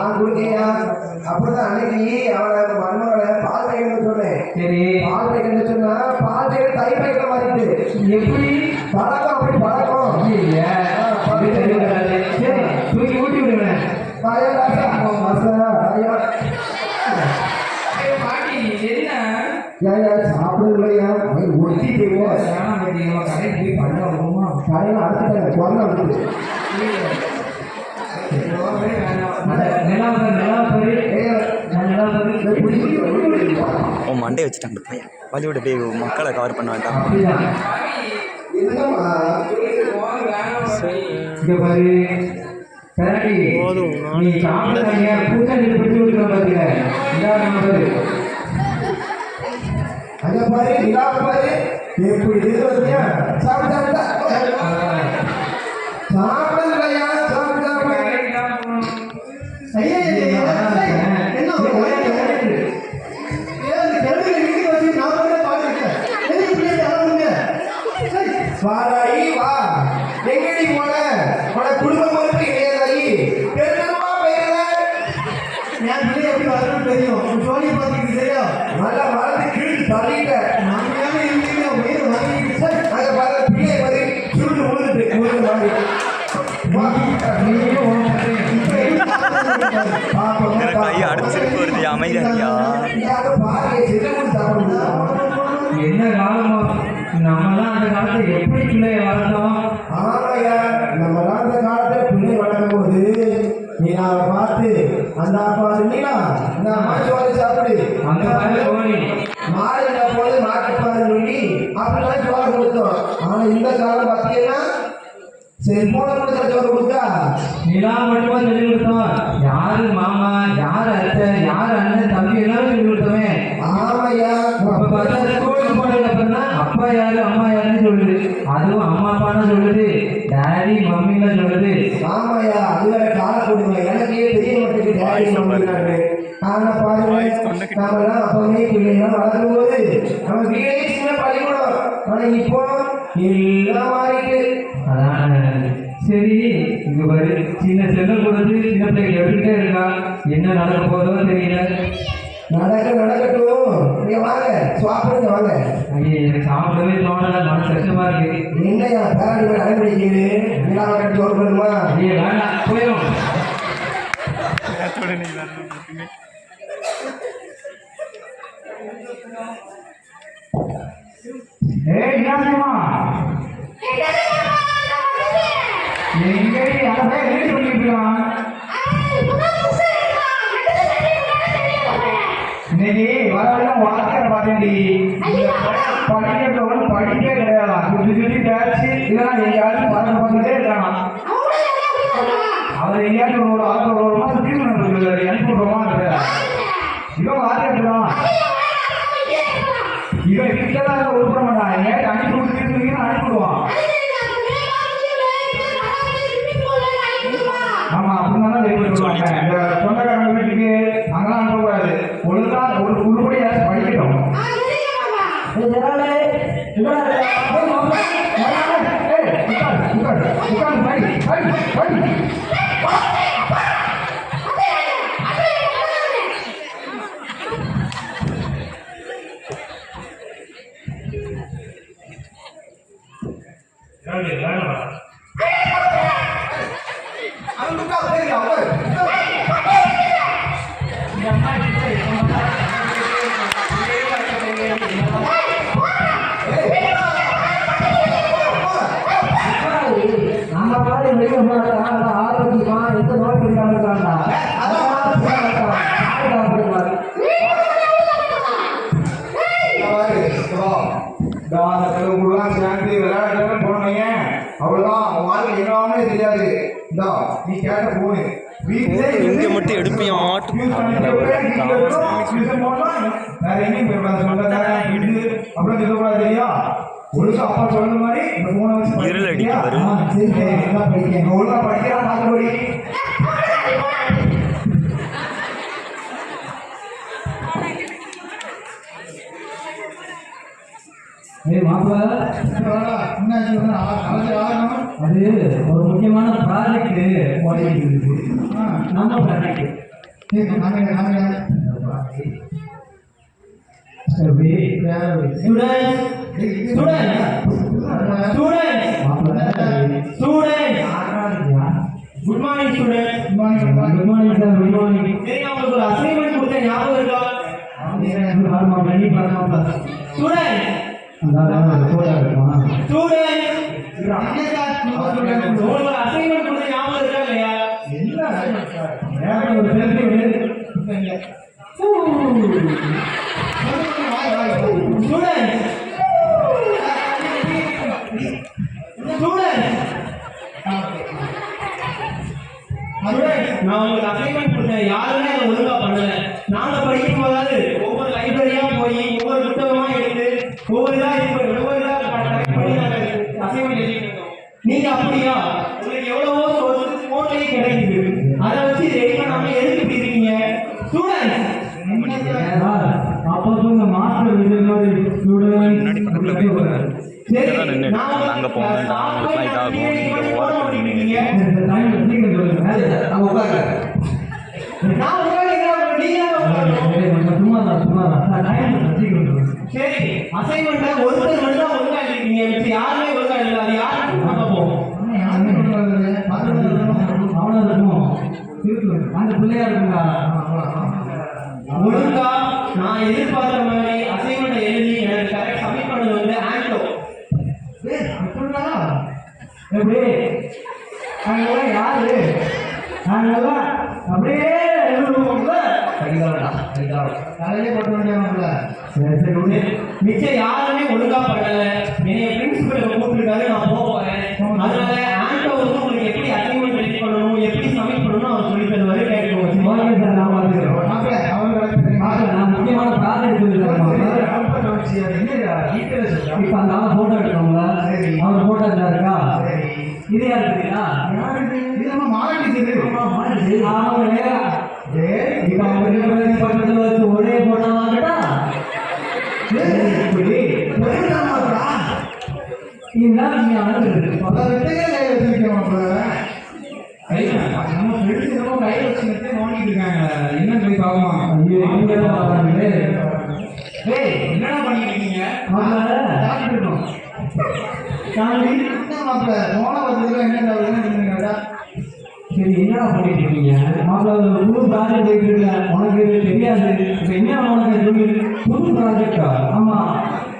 நான் கொடுக்கையா அப்படிதான் அன்னைக்கு அவனை மருமகளை பால் வைக்கணும்னு சொன்னேன். சரி. பால் வைக்கணும்னு சொன்னா பால் வைக்க தை வைக்கிற மாதிரி எப்படி? பழக்கம் அப்படி பழக்கம். ஐயா, சரி தூக்கி ஊட்டி விடுவேன் வாயா ராசா, ஏயா, சாப்பிடுங்கய்யா. போய் ஒட்டி நம்ம கடைக்கு போய் பண்ண வருவோமா காலையில அறுத்துட்டாங்க, குரல் அவன் மண்டே வச்சுட்டாங்க பையன் பாலிவுட் அப்படியே மக்களை கவர் பண்ண வேண்டாம்? இங்க எனக்கு ஐயா அடுத்து சிரிப்பு வருது அமைதியா? என்ன காலமோ நம்மலாம் அந்த காலத்துல எப்படி பிள்ளைய வளர்த்தோம்? அந்த காலத்துல பிள்ளை வளர்க்கும் போது நீனாவை பார்த்து அந்த அப்பா நீனா இந்த சாப்பிடு. அங்க பாரு கோழி. மாடுல போது மாட்டுப்பாரு சொல்லி அப்படிலாம் சோறு கொடுத்தோம். ஆனா இந்த காலம் பார்த்தீங்கன்னா செல்போனை கொடுத்த சோறு கொடுத்தா? நிலா மட்டுமா சொல்லி கொடுத்தோம். யாரு மாமா யாரு அத்தை யாரு அண்ணன் தம்பி எல்லாரும் சொல்லி கொடுத்தோமே. ஆமாய்யா அப்ப பார்த்தா ஸ்கூலுக்கு போனதுக்கு அப்புறம் தான் அப்பா யாரு அம்மா யாருன்னு சொல்லுது. அதுவும் அம்மா அப்பான்னு சொல்லுது. டாடி மம்மின்னு சொல்லுது. ஆமாய்யா அது வேற கால கொடுங்க எனக்கே தெரிய மாட்டேங்குது டேடி நம்பினாரு ஆனா பாருங்க நாமெல்லாம் அப்பவே பிள்ளைங்க வளர்க்கும் போது நம்ம வீடே சின்ன பள்ளிக்கூடம். ஆனா இப்போ அதான் சரி இங்க பாரு. சின்ன செல்லம் கொடுத்து சின்ன பிள்ளைங்க எப்படிட்டே இருக்கா? என்ன நடக்க போதோ தெரியல. நடக்க நடக்கட்டும். நீங்க வாங்க. சாப்பிடுங்க வாங்க. ஐயே எனக்கு சாப்பிடவே தோணல. மனசு கஷ்டமா இருக்கு. என்னையா பேரடி மேல அனுப்பிடிக்குது நிலாவை கட்டி சோறு பண்ணுமா ஐயே வேண்டாம் போயிடும் இனாசிமா இன்னைக்கு வரவெல்லாம் வாத்தியார பார்த்தேன்டி. படிக்கிறவங்க படிக்கவே கிடையாது. சுற்றி சுற்றி பேச்சு இதெல்லாம் எங்கேயாச்சும் பறக்க பார்த்துட்டே இருக்கான் அவர் எங்கேயாச்சும் ஒரு ஆட்டோ அவன் கொடுத்தா போயிருக்கா நம்ம பாரு வெளியே போறாங்க ஆரோக்கியமா எந்த நோய் பிடிக்காம இருக்காங்க சேர்ந்து விளையாட போனீங்க அவ்வளவுதான் உன் வாழ்க்கை என்னவாமே தெரியாது இந்தா நீ கேட்ட போனு வீட்டுல இங்க மட்டும் எடுப்பியா ஆட்டு யூஸ் பண்ணிட்டு போய் வீட்டுல இருக்கணும், டியூஷன் போகணும், வேற எங்கேயும் போயிடக்கூடாது. சொந்தக்காரன், இது, அப்படிலாம் சொல்லக்கூடாது இல்லையா? ஒழுங்கா அப்பா சொன்ன மாதிரி இந்த மூணு வயசு இருள் அடிக்குது பாரு. நல்லா படிக்க. ஒழுங்கா படிக்கிறா. ஏய் மாப்பிள்ள. அது ஒரு முக்கியமான ப்ராஜெக்ட் நம்ம ப்ராஜெக்ட் நாங்க நாங்க சரி students students students students good morning student good morning sir good morning சரி நான் உங்களுக்கு ஒரு அசைன்மெண்ட் கொடுத்த ஞாபகம் இருக்கா? பாருமா பண்ணி பாருமா ஸ்டூடெண்ட் ஸ்டூடெண்ட் உங்களுக்கு அசைன்மெண்ட் கொடுத்த ஞாபகம் இருக்கா இல்லையா? ஏன் ஒரு செல்ஃபி ஸ்டூடெண்ட் நான் உங்களுக்கு அசைன்மெண்ட் கொடுத்தேன். யாருமே அதை ஒழுங்கா பண்ணல. நாங்க படிக்கும் போதாவது ஒவ்வொரு லைப்ரரியா போய் ஒவ்வொரு புத்தகமா எடுத்து ஒவ்வொரு இதா இது பண்ணி ஒவ்வொரு இதா கலெக்ட் பண்ணி நாங்க அசைன்மெண்ட் எழுதிட்டு நீங்க அப்படியா? உங்களுக்கு எவ்வளவோ சோர்ஸ் போன்லயே கிடைக்குது அதை வச்சு ரெடி பண்ணாம எதுக்கு இப்படி இருக்கீங்க? ஸ்டூடெண்ட்ஸ் அப்போ சொன்ன மாஸ்டர் இது மாதிரி முன்னாடி பக்கத்துல போய் ஸ்டூடெண்ட் சரி இங்கதான் நின்னுட்டு நான் இருக்கோம். அங்க போகணும், இந்த ஆளுங்களுக்குலாம் இதாகும், இங்க ஓரத்துல நின்னுட்டு. இந்த டைம் சீக்கிரம் சொல்லுங்க நம்ம உட்காருங்க நான் உட்கார்ந்து நீங்க தான் உட்காரணும். சும்மா தான் சும்மா தான் டைம் சீக்கிரம் சொல்லுங்க சரி அசைன்மெண்ட்டை ஒருத்தர் மட்டும் ஒழுங்கா எழுதிருக்கீங்க மிச்சம் யாருமே ஒழுங்கா எழுதல அது யாருக்கு பார்ப்போம் அவனா இருக்கும் இருக்கு அந்த பிள்ளையா இருக்குங்களா ஒழுங்கா நான் எதிர்பார்த்த மாதிரி அசைன்மெண்ட் எழுதி எனக்கு கரெக்ட் சப்மிட் பண்ணது வந்து ஆண்டோ எப்படி நாங்கெல்லாம் யாரு? நாங்கெல்லாம் அப்படியே. மிச்சம் யாருமே ஒழுங்கா பண்ணல. என்னைய பிரின்சிபல் கூப்பிட்டுருக்காரு நான் போறேன். அதனால ஆண்டோ வந்து உங்களுக்கு எப்படி அசைன்மெண்ட் ரெடி பண்ணணும் எப்படி சப்மிட் பண்ணணும் அவர் சொல்லி தருவாரு கேட்டுக்கோங்க ஓகே சார் நான் நான் முக்கியமான ப்ராஜெக்ட் இப்போ அந்த ஆளை ஃபோட்டோ எடுக்கணுங்களா. அவர் ஃபோட்டோ இருக்கா. இது யார் தெரியுங்களா ஆமாங்க இப்போ அவங்க ரெண்டு பேரும் பக்கத்துல வச்சு ஒரே ஃபோட்டோ வாங்கட்டா? இப்படி இதுதான் நீங்க அனுப்புறது நம்ம ஃப்ரெண்ட்ஸ் என்னமோ கையில் வச்சுக்கிட்டு நோண்டிட்டு இருக்காங்க. என்ன போய் பார்க்கலாம் ஐயோ இங்க தான் வராங்களே ஏய் என்னடா பண்ணிட்டு இருக்கீங்க? மாப்பிள்ளை. சாப்பிட்டு என்ன மாப்பிள்ள போன வருதுல என்ன தவிர சரி என்னடா பண்ணிட்டு இருக்கீங்க? மாப்பிள்ள புது ப்ராஜெக்ட் உனக்கு தெரியாது. இப்போ என்ன உனக்கு சொல்லு புது ப்ராஜெக்டா ஆமா.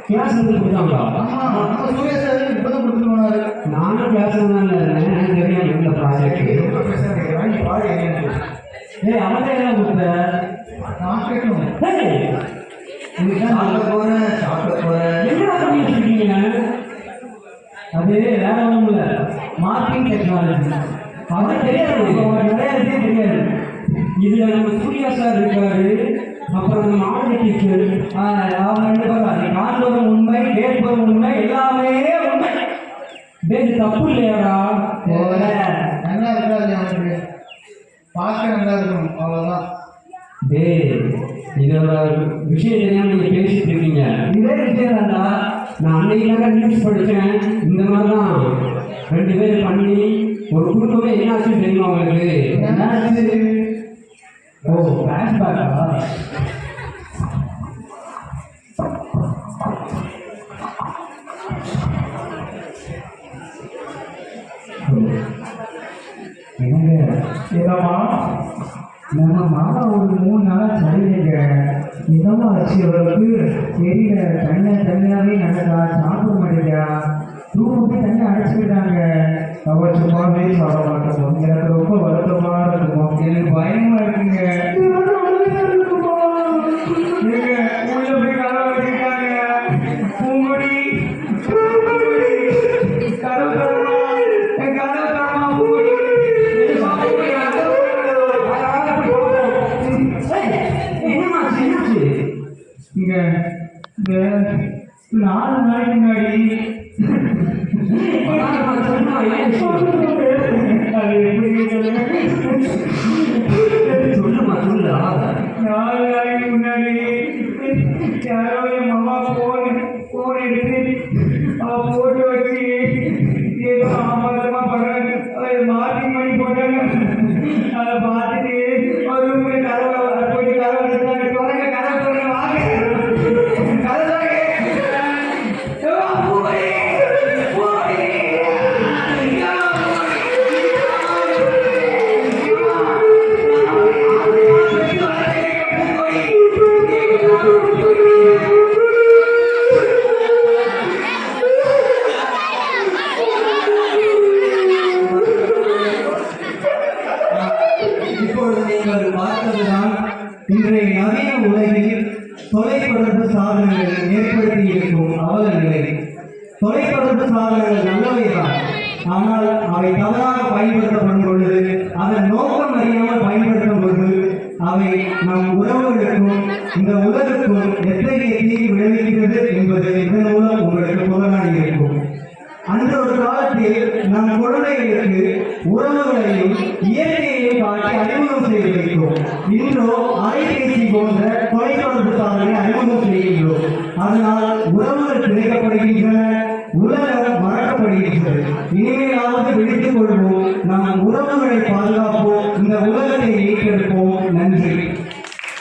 கிளாஸ் வந்து கொடுத்தாங்களா? சூர்யா சார் இப்பதான் கொடுத்துட்டு போனாரு. நானும் கிளாஸ் தான் எனக்கு இந்த ப்ராஜெக்ட் என்னன்னு. ஏய் அவன் என்ன கொடுத்த? நான் கேட்கணும். சாப்பிட போறேன் சாப்பிட போறேன். என்னடா பண்ணிட்டு இருக்கீங்க? அது வேற ஒன்றும் இல்லை. மார்க்கிங் டெக்னாலஜி அது தெரியாது. நிறைய விஷயம் தெரியாது. இதுல நம்ம சூர்யா சார் இருக்காரு. அப்புறம் நம்ம ஆர்மி டீச்சர். அவங்க ரெண்டு பேரும் காண்பதும் உண்மை கேட்பதும் உண்மை எல்லாமே உண்மை. தப்பு இல்லையாடா? நல்லா இருக்காது அவனுக்கு பார்க்க நல்லா இருக்கும் அவ்வளவுதான். டேய் இதோட விஷயம் தெரியாம நீங்க பேசிட்டு இருக்கீங்க. இதே விஷயம் தான்டா நான் அன்னைக்கு நியூஸ் படித்தேன் இந்த மாதிரிலாம் ரெண்டு பேர் பண்ணி ஒரு குடும்பமே என்னாச்சுன்னு தெரியுமா உங்களுக்கு? என்னாச்சு? ஓ ஃப்ளாஷ்பேக்கா என்னங்க? நம்ம மாமா ஒரு மூணு நாளாக சரி கேட்குறேன் வச்சு அவருக்கு தெரியல தனியாக தனியாகவே நடக்கா சாப்பிட மாட்டேங்கிறா தூக்கி தண்ணி அடைச்சிக்கிட்டாங்க அவ சும்மாவே சாப்பிட மாட்டோம் எனக்கு ரொம்ப வருத்தமாக இருக்கும்? எனக்கு பயமா இருக்குங்க. இங்க இந்த நாலு நாளைக்கு முன்னாடி. நாலு நாளைக்கு முன்னாடி யாரோ என் மாமா போன் போன் எடுத்து சாதனங்கள் ஏற்படுத்தி இருக்கும் அவலநிலை தொலைத்தொடர்பு சாதனங்கள் நல்லவைதான். ஆனால் அவை தவறாக பயன்படுத்தப்படும் பொழுது அதன் நோக்கம் அறியாமல் பயன்படுத்தும் பொழுது அவை நம் உறவுகளுக்கும் இந்த உலகுக்கும் எத்தகைய தீங்கு விளைவிக்கிறது என்பது இதன் மூலம் உங்களுக்கு புலனாகி இருக்கும். அந்த ஒரு காலத்தில் நம் குழந்தைகளுக்கு உறவுகளையும் இயற்கையையும் காட்டி அறிமுகம் செய்து வைக்கிறோம் இன்றோ அலைபேசி போன்ற தொலைத்தொடர்பு சாதனை அறிமுகம் செய்கின்றோம். அதனால் உறவுகள் கிடைக்கப்படுகின்றன உலகம் மறக்கப்படுகின்றது. இனிமேலாவது விழித்துக் கொள்வோம் நாம் உறவுகளை பாதுகாப்போம் இந்த உலகத்தை மீட்டெடுப்போம். நன்றி.